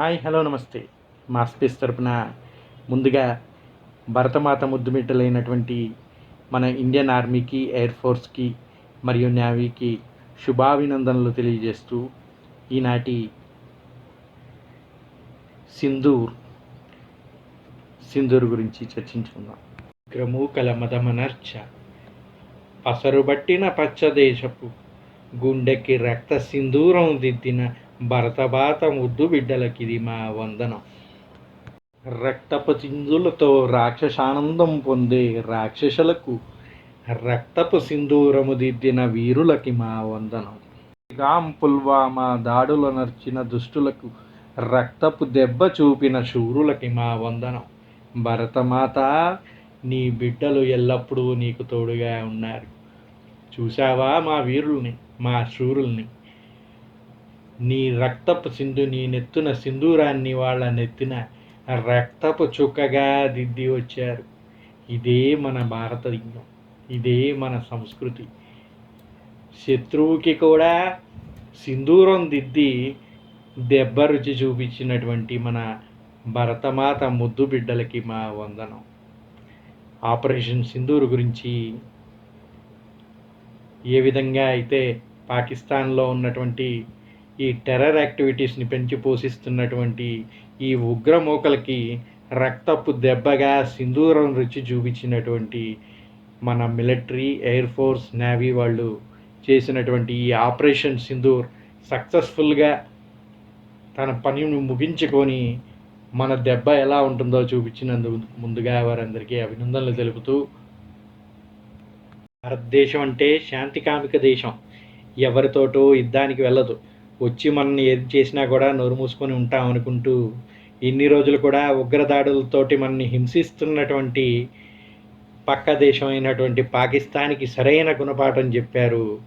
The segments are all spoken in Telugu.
హాయ్ హలో నమస్తే. మా స్పేస్ తరపున ముందుగా భరతమాత ముద్దుమిట్టలైనటువంటి మన ఇండియన్ ఆర్మీకి ఎయిర్ ఫోర్స్కి మరియు నేవీకి శుభాభినందనలు తెలియజేస్తూ ఈనాటి సింధూర్ సింధూర్ గురించి చర్చించుకుందాం. విక్రము కల మదమనర్చ పసరుబట్టిన పచ్చదేశపు గుండెకి రక్త సింధూరం దిద్దిన భరతబాత ముద్దు బిడ్డలకిది మా వందనం. రక్తపు చిందులతో రాక్షసానందం పొందే రాక్షసులకు రక్తపు సింధూరము దిద్దిన వీరులకి మా వందనం. రామ్ పుల్వామా దాడుల నర్చిన దుష్టులకు రక్తపు దెబ్బ చూపిన శూరులకి మా వందనం. భరతమాత నీ బిడ్డలు ఎల్లప్పుడూ నీకు తోడుగా ఉన్నారు. చూసావా మా వీరుల్ని మా శూరుల్ని? నీ రక్తపు సింధు నీ నెత్తున సింధూరాన్ని వాళ్ళ నెత్తిన రక్తపు చుక్కగా దిద్ది వచ్చారు. ఇదే మన భారతదేశం ఇదే మన సంస్కృతి. శత్రువుకి కూడా సింధూరం దిద్ది దెబ్బ రుచి చూపించినటువంటి మన భరతమాత ముద్దు బిడ్డలకి మా వందనం. ఆపరేషన్ సింధూర్ గురించి ఏ విధంగా అయితే పాకిస్తాన్లో ఉన్నటువంటి ఈ టెర్రర్ యాక్టివిటీస్ని పెంచి పోషిస్తున్నటువంటి ఈ ఉగ్రమూకలకి రక్తపు దెబ్బగా సింధూరం రుచి చూపించినటువంటి మన మిలిటరీ ఎయిర్ ఫోర్స్ నేవీ వాళ్ళు చేసినటువంటి ఈ ఆపరేషన్ సింధూర్ సక్సెస్ఫుల్గా తన పనిని ముగించుకొని మన దెబ్బ ఎలా ఉంటుందో చూపించినందుకు ముందుగా వారందరికీ అభినందనలు తెలుపుతూ భారతదేశం అంటే శాంతి కామిక దేశం. ఎవరితోటో యుద్ధానికి వెళ్ళదు. వచ్చి మనల్ని ఏది చేసినా కూడా నోరు మూసుకొని ఉంటాం అనుకుంటూ ఇన్ని రోజులు కూడా ఉగ్రదాడులతోటి మనల్ని హింసిస్తున్నటువంటి పక్క దేశం అయినటువంటి పాకిస్తాన్కి సరైన గుణపాఠం చెప్పారు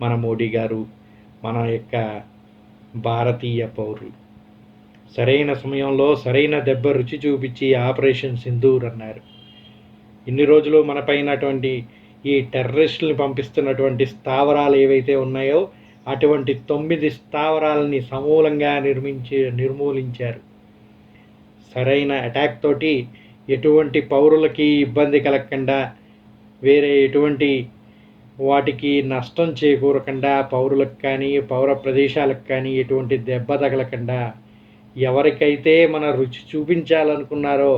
మన మోడీ గారు మన యొక్క భారతీయ పౌరులు. సరైన సమయంలో సరైన దెబ్బ రుచి చూపించి ఆపరేషన్ సింధూర్ అన్నారు. ఇన్ని రోజులు మనపైనటువంటి ఈ టెర్రరిస్టుల్ని పంపిస్తున్నటువంటి స్థావరాలు ఏవైతే ఉన్నాయో అటువంటి తొమ్మిది స్థావరాలని సమూలంగా నిర్మించి నిర్మూలించారు. సరైన అటాక్ తోటి ఎటువంటి పౌరులకి ఇబ్బంది కలగకుండా వేరే ఎటువంటి వాటికి నష్టం చేకూరకుండా పౌరులకు కానీ పౌర ప్రదేశాలకు కానీ ఎటువంటి దెబ్బ తగలకుండా ఎవరికైతే మన రుచి చూపించాలనుకున్నారో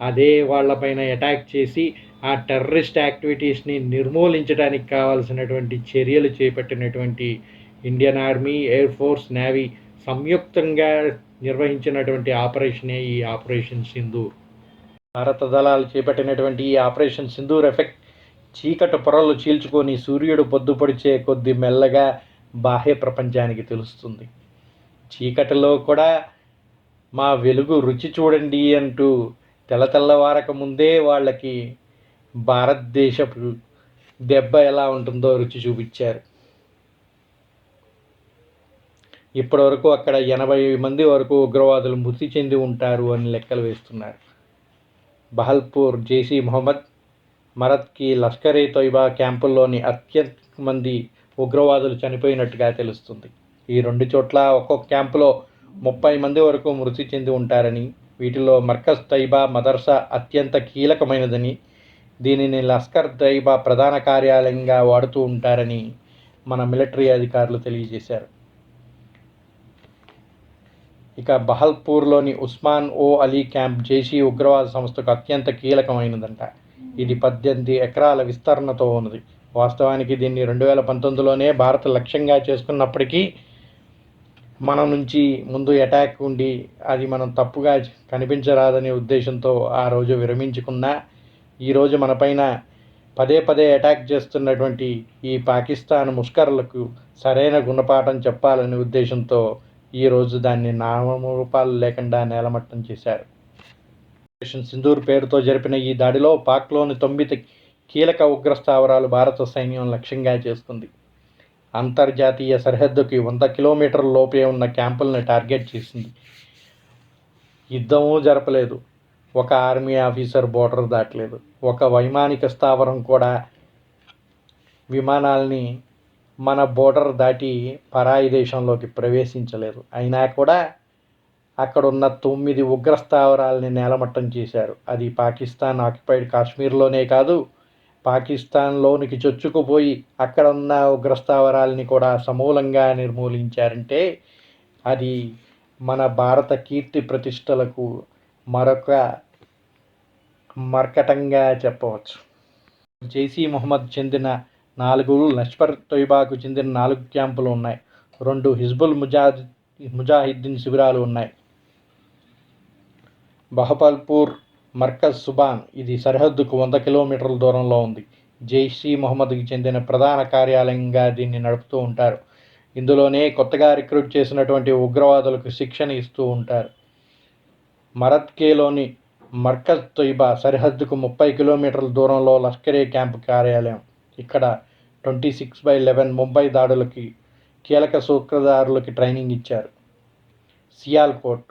అదే వాళ్ళపైన అటాక్ చేసి ఆ టెర్రరిస్ట్ యాక్టివిటీస్ని నిర్మూలించడానికి కావాల్సినటువంటి చర్యలు చేపట్టినటువంటి Indian army air force navy సంయుక్తంగా నిర్వహించినటువంటి ఆపరేషనే ఈ ఆపరేషన్ సింధూర్. భారత దళాలు చేపట్టినటువంటి ఈ ఆపరేషన్ సింధూర్ ఎఫెక్ట్ చీకటి పొరలు చీల్చుకొని సూర్యుడు పొద్దుపడిచే కొద్ది మెల్లగా బాహ్య ప్రపంచానికి తెలుస్తుంది. చీకటిలో కూడా మా వెలుగు రుచి చూడండి అంటూ తెల్లవారక ముందే వాళ్ళకి భారతదేశపు దెబ్బ ఎలా ఉంటుందో రుచి చూపించారు. ఇప్పటివరకు అక్కడ ఎనభై మంది వరకు ఉగ్రవాదులు మృతి చెంది ఉంటారు అని లెక్కలు వేస్తున్నారు. బహల్పూర్ జేసీ మొహమ్మద్ మరత్కి లష్కర్ ఏ తొయ్బా క్యాంపుల్లోని అత్యంత మంది ఉగ్రవాదులు చనిపోయినట్టుగా తెలుస్తుంది. ఈ రెండు చోట్ల ఒక్కొక్క క్యాంపులో ముప్పై మంది వరకు మృతి చెంది ఉంటారని వీటిలో మర్కజ్ తైబా మదర్సా అత్యంత కీలకమైనదని దీనిని లష్కర్ తైబా ప్రధాన కార్యాలయంగా వాడుతూ ఉంటారని మన మిలిటరీ అధికారులు తెలియజేశారు. ఇక బహల్పూర్లోని ఉస్మాన్ ఓ అలీ క్యాంప్ జైషీ ఉగ్రవాద సంస్థకు అత్యంత కీలకమైనదంట. ఇది పద్దెనిమిది ఎకరాల విస్తరణతో ఉన్నది. వాస్తవానికి దీన్ని రెండు వేల పంతొమ్మిదిలోనే భారత లక్ష్యంగా చేసుకున్నప్పటికీ మన నుంచి ముందు అటాక్ ఉండి అది మనం తప్పుగా కనిపించరాదనే ఉద్దేశంతో ఆ రోజు విరమించుకున్నా ఈరోజు మనపైన పదే పదే అటాక్ చేస్తున్నటువంటి ఈ పాకిస్తాన్ ముష్కరులకు సరైన గుణపాఠం చెప్పాలనే ఉద్దేశంతో ఈరోజు దాన్ని నామరూపాలు లేకుండా నేలమట్టం చేశారు. ఆపరేషన్ సింధూర్ పేరుతో జరిపిన ఈ దాడిలో పాక్లోని తొమ్మిది కీలక ఉగ్ర స్థావరాలు భారత సైన్యం లక్ష్యంగా చేసుకుంది అంతర్జాతీయ సరిహద్దుకి వంద కిలోమీటర్ల లోపే ఉన్న క్యాంపులను టార్గెట్ చేసింది. యుద్ధము జరపలేదు. ఒక ఆర్మీ ఆఫీసర్ బోర్డర్ దాటలేదు. ఒక వైమానిక స్థావరం కూడా విమానాల్ని మన బోర్డర్ దాటి పరాయి దేశంలోకి ప్రవేశించలేదు. అయినా కూడా అక్కడ ఉన్న తొమ్మిది ఉగ్ర స్థావరాలని నేలమట్టం చేశారు. అది పాకిస్తాన్ ఆక్యుపైడ్ కాశ్మీర్లోనే కాదు పాకిస్తాన్లోనికి చొచ్చుకుపోయి అక్కడ ఉన్న ఉగ్రస్థావరాలని కూడా సమూలంగా నిర్మూలించారంటే అది మన భారత కీర్తి ప్రతిష్టలకు మరొక మర్కటంగా చెప్పవచ్చు. జైసీ మొహమ్మద్ చెందిన నాలుగు లష్కర్ తొయిబాకు చెందిన నాలుగు క్యాంపులు ఉన్నాయి. రెండు హిజ్బుల్ ముజాద్ ముజాహిద్దీన్ శిబిరాలు ఉన్నాయి. బహపల్పూర్ మర్కజ్ సుబాన్ ఇది సరిహద్దుకు వంద కిలోమీటర్ల దూరంలో ఉంది. జైషీ మొహమ్మద్కి చెందిన ప్రధాన కార్యాలయంగా దీన్ని నడుపుతూ ఉంటారు. ఇందులోనే కొత్తగా రిక్రూట్ చేసినటువంటి ఉగ్రవాదులకు శిక్షణ ఇస్తూ ఉంటారు. మరత్కేలోని మర్కజ్ తొయిబా సరిహద్దుకు ముప్పై కిలోమీటర్ల దూరంలో లష్కరే క్యాంప్ కార్యాలయం. ఇక్కడ twenty six by eleven Mumbai దాడులకి కీలక సూత్రధారులకి ట్రైనింగ్ ఇచ్చారు. సియాల్కోట్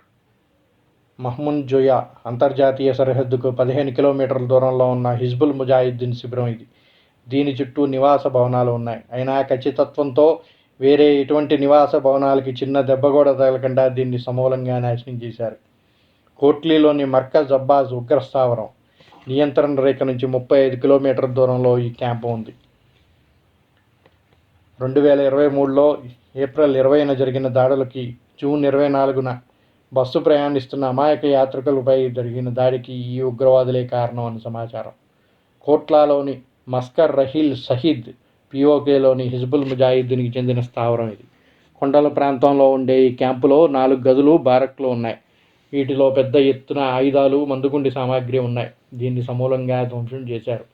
మహ్మున్ జోయా అంతర్జాతీయ సరిహద్దుకు పదిహేను కిలోమీటర్ల దూరంలో ఉన్న హిజ్బుల్ ముజాహిద్దీన్ శిబిరం ఇది. దీని చుట్టూ నివాస భవనాలు ఉన్నాయి. అయినా ఖచ్చితత్వంతో వేరే ఎటువంటి నివాస భవనాలకి చిన్న దెబ్బ కూడా తగలకుండా దీన్ని సమూలంగా నాశనం చేశారు. కోట్లీలోని మర్కజ్ అబ్బాజ్ ఉగ్రస్థావరం నియంత్రణ రేఖ నుంచి ముప్పై ఐదు కిలోమీటర్ల దూరంలో ఈ క్యాంపు ఉంది. రెండు వేల ఇరవై మూడులో ఏప్రిల్ ఇరవైన జరిగిన దాడులకి జూన్ ఇరవై నాలుగున బస్సు ప్రయాణిస్తున్న అమాయక యాత్రికులపై జరిగిన దాడికి ఈ ఉగ్రవాదులే కారణం అని సమాచారం. కోట్లాలోని మస్కర్ రహీల్ షహీద్ పిఓకేలోని హిజ్బుల్ ముజాహిద్దీన్కి చెందిన స్థావరం ఇది. కొండల ప్రాంతంలో ఉండే ఈ క్యాంపులో నాలుగు గదులు బారక్లు ఉన్నాయి. వీటిలో పెద్ద ఎత్తున ఆయుధాలు మందుగుండి సామాగ్రి ఉన్నాయి. దీన్ని సమూలంగా ధ్వంసం చేశారు.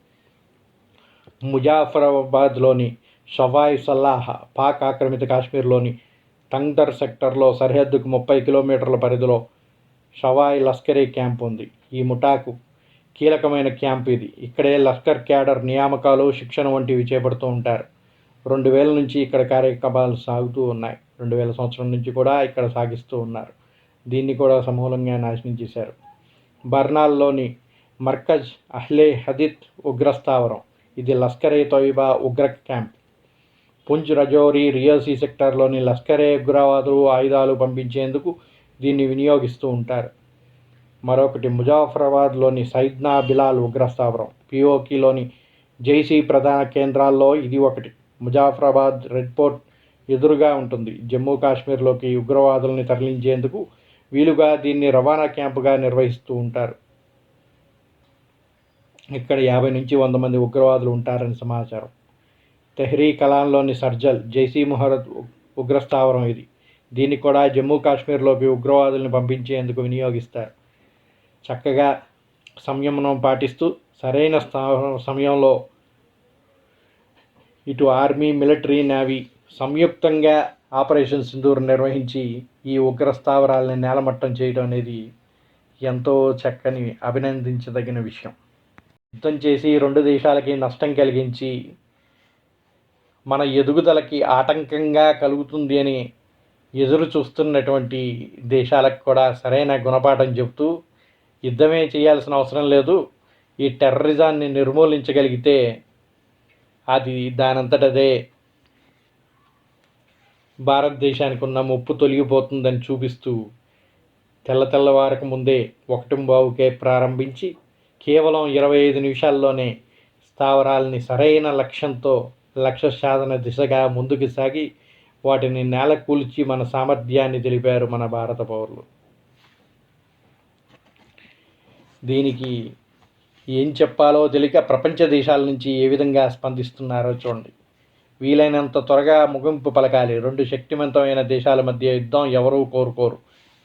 ముజాఫరాబాద్లోని షవాయ్ సల్లాహ్ పాక్ ఆక్రమిత కాశ్మీర్లోని టంగ్దర్ సెక్టర్లో సరిహద్దుకు ముప్పై కిలోమీటర్ల పరిధిలో షవాయ్ లష్కరే క్యాంప్ ఉంది. ఈ ముఠాకు కీలకమైన క్యాంప్ ఇది. ఇక్కడే లష్కర్ క్యాడర్ నియామకాలు శిక్షణ వంటివి చేపడుతూ ఉంటారు. రెండు వేల నుంచి ఇక్కడ కార్యకలాపాలు సాగుతూ ఉన్నాయి. రెండు వేల సంవత్సరం నుంచి కూడా ఇక్కడ సాగిస్తూ ఉన్నారు. దీన్ని కూడా సమూలంగా నాశనం చేశారు. బర్నాల్లోని మర్కజ్ అహ్లే హదిత్ ఉగ్రస్థావరం. ఇది లష్కర్ ఏ తోయిబా ఉగ్ర క్యాంప్. పుంజ్ రజౌరి రియాసీ సెక్టార్లోని లష్కరే ఉగ్రవాదులు ఆయుధాలు పంపించేందుకు దీన్ని వినియోగిస్తూ ఉంటారు. మరొకటి ముజాఫరాబాద్లోని సైద్నా బిలాల్ ఉగ్రస్థావరం పిఓకిలోని జైసీ ప్రధాన కేంద్రాల్లో ఇది ఒకటి. ముజాఫరాబాద్ రెడ్ పోర్ట్ ఎదురుగా ఉంటుంది. జమ్మూ కాశ్మీర్లోకి ఉగ్రవాదుల్ని తరలించేందుకు వీలుగా దీన్ని రవాణా క్యాంపుగా నిర్వహిస్తూ ఉంటారు. ఇక్కడ యాభై నుంచి వంద మంది ఉగ్రవాదులు ఉంటారని సమాచారం. తెహ్రీ కలాన్లోని సర్జల్ జైసీ మొహరద్ ఉగ్రస్థావరం ఇది. దీన్ని కూడా జమ్మూ కాశ్మీర్లోకి ఉగ్రవాదుల్ని పంపించేందుకు వినియోగిస్తారు. చక్కగా సంయమనం పాటిస్తూ సరైన స్థావరం సమయంలో ఇటు ఆర్మీ మిలిటరీ నేవీ సంయుక్తంగా ఆపరేషన్ సింధూర్ నిర్వహించి ఈ ఉగ్ర స్థావరాలని నేలమట్టం చేయడం అనేది ఎంతో చక్కని అభినందించదగిన విషయం. యుద్ధం చేసి రెండు దేశాలకి నష్టం కలిగించి మన ఎదుగుదలకి ఆటంకంగా కలుగుతుంది అని ఎదురు చూస్తున్నటువంటి దేశాలకు కూడా సరైన గుణపాఠం చెబుతూ యుద్ధమే చేయాల్సిన అవసరం లేదు. ఈ టెర్రరిజాన్ని నిర్మూలించగలిగితే అది దానంతటదే భారతదేశానికి ఉన్న ముప్పు తొలగిపోతుందని చూపిస్తూ తెల్ల తెల్లవారకు ముందే ఒకటింబావుకే ప్రారంభించి కేవలం ఇరవై ఐదు నిమిషాల్లోనే స్థావరాలని సరైన లక్ష్యంతో లక్ష్య సాధన దిశగా ముందుకు సాగి వాటిని నేల కూల్చి మన సామర్థ్యాన్ని తెలిపారు మన భారత పౌరులు. దీనికి ఏం చెప్పాలో తెలియక ప్రపంచ దేశాల నుంచి ఏ విధంగా స్పందిస్తున్నారో చూడండి. వీలైనంత త్వరగా ముగింపు పలకాలి. రెండు శక్తివంతమైన దేశాల మధ్య యుద్ధం ఎవరూ కోరుకోరు.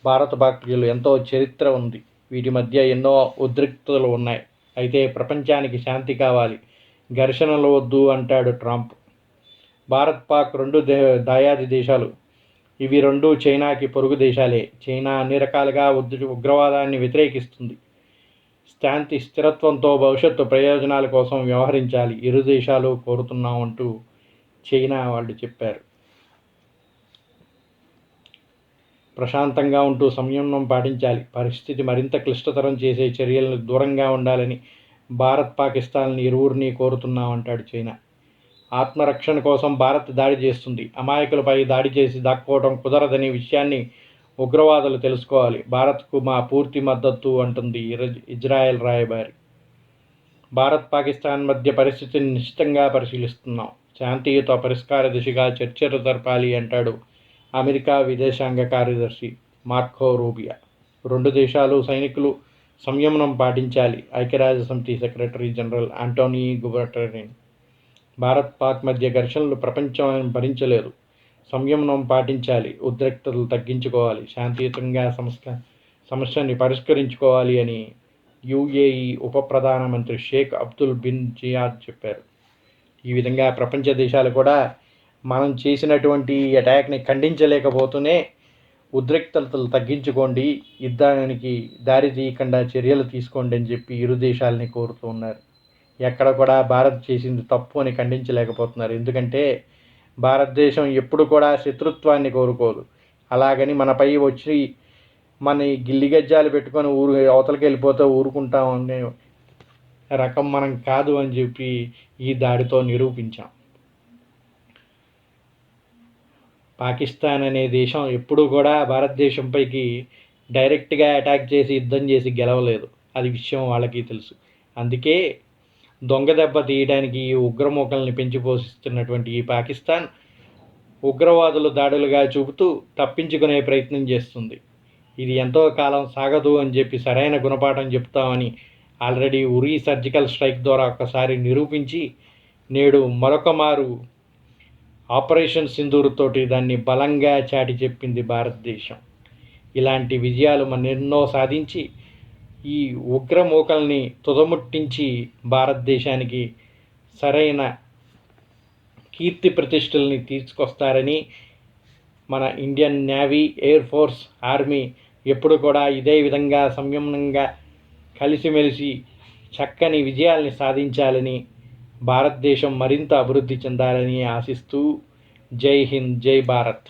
భారత పార్టీలు ఎంతో చరిత్ర ఉంది. వీటి మధ్య ఎన్నో ఉద్రిక్తతలు ఉన్నాయి. అయితే ప్రపంచానికి శాంతి కావాలి. ఘర్షణలు వద్దు అంటాడు ట్రంప్. భారత్ పాక్ రెండు దే దాయాది దేశాలు. ఇవి రెండు చైనాకి పొరుగు దేశాలే. చైనా అన్ని రకాలుగా ఉద్ర ఉగ్రవాదాన్ని వ్యతిరేకిస్తుంది. శాంతి స్థిరత్వంతో భవిష్యత్తు ప్రయోజనాల కోసం వ్యవహరించాలి. ఇరు దేశాలు కోరుతున్నామంటూ చైనా వాళ్ళు చెప్పారు. ప్రశాంతంగా ఉంటూ సంయమనం పాటించాలి. పరిస్థితి మరింత క్లిష్టతరం చేసే చర్యలను దూరంగా ఉండాలని భారత్ పాకిస్తాన్ని ఇరువురిని కోరుతున్నామంటాడు చైనా. ఆత్మరక్షణ కోసం భారత్ దాడి చేస్తుంది. అమాయకులపై దాడి చేసి దాక్కోవడం కుదరదనే విషయాన్ని ఉగ్రవాదులు తెలుసుకోవాలి. భారత్కు మా పూర్తి మద్దతు అంటుంది ఇర- ఇజ్రాయెల్ రాయబారి. భారత్ పాకిస్తాన్ మధ్య పరిస్థితిని నిశ్చితంగా పరిశీలిస్తున్నాం. శాంతియుత పరిష్కార దిశగా చర్చలు జరపాలి అంటాడు అమెరికా విదేశాంగ కార్యదర్శి మార్కో రూబియా. రెండు దేశాలు సైనికులు సంయమనం పాటించాలి. ఐక్యరాజ్య సమితి secretary general Antonio Guterres Bharat Pak మధ్య ఘర్షణలు ప్రపంచం భరించలేదు. సంయమనం పాటించాలి. ఉద్రిక్తతలు తగ్గించుకోవాలి. శాంతియుతంగా సమస్య సమస్యని పరిష్కరించుకోవాలి అని యుఏఈ ఉప ప్రధానమంత్రి షేక్ అబ్దుల్ బిన్ జియాద్ చెప్పారు. ఈ విధంగా ప్రపంచ దేశాలు కూడా మనం చేసినటువంటి అటాక్ని ఖండించలేకపోతూనే ఉద్రిక్తతలు తగ్గించుకోండి యుద్ధానికి దారి తీయకుండా చర్యలు తీసుకోండి అని చెప్పి ఇరు దేశాలని కోరుతూ ఉన్నారు. ఎక్కడ కూడా భారత్ చేసింది తప్పు అని ఖండించలేకపోతున్నారు. ఎందుకంటే భారతదేశం ఎప్పుడు కూడా శత్రుత్వాన్ని కోరుకోదు. అలాగని మనపై వచ్చి మన గిల్లి గజ్జాలు పెట్టుకొని ఊరు అవతలకి వెళ్ళిపోతే ఊరుకుంటాం అనే రకం మనం కాదు అని చెప్పి ఈ దాడితో నిరూపించాం. పాకిస్తాన్ అనే దేశం ఎప్పుడూ కూడా భారతదేశంపైకి డైరెక్ట్గా అటాక్ చేసి యుద్ధం చేసి గెలవలేదు. అది విషయం వాళ్ళకి తెలుసు. అందుకే దొంగ దెబ్బ తీయడానికి ఈ ఉగ్రమూకల్ని పెంచి పోషిస్తున్నటువంటి ఈ పాకిస్తాన్ ఉగ్రవాదులు దాడులుగా చూపుతూ తప్పించుకునే ప్రయత్నం చేస్తుంది. ఇది ఎంతో కాలం సాగదు అని చెప్పి సరైన గుణపాఠం చెప్తామని ఆల్రెడీ ఉరి సర్జికల్ స్ట్రైక్ ద్వారా ఒక్కసారి నిరూపించి నేడు మరొక మారు ఆపరేషన్ సింధూరుతోటి దాన్ని బలంగా చాటి చెప్పింది భారతదేశం. ఇలాంటి విజయాలు మన ఎన్నో సాధించి ఈ ఉగ్రమూకల్ని తుదముట్టించి భారతదేశానికి సరైన కీర్తి ప్రతిష్టల్ని తీసుకొస్తారని మన Indian navy air force army ఎప్పుడు కూడా ఇదే విధంగా సంయమనంగా కలిసిమెలిసి చక్కని విజయాల్ని సాధించాలని భారతదేశం మరింత అభివృద్ధి చెందాలని ఆశిస్తూ జై హింద్ జై భారత్.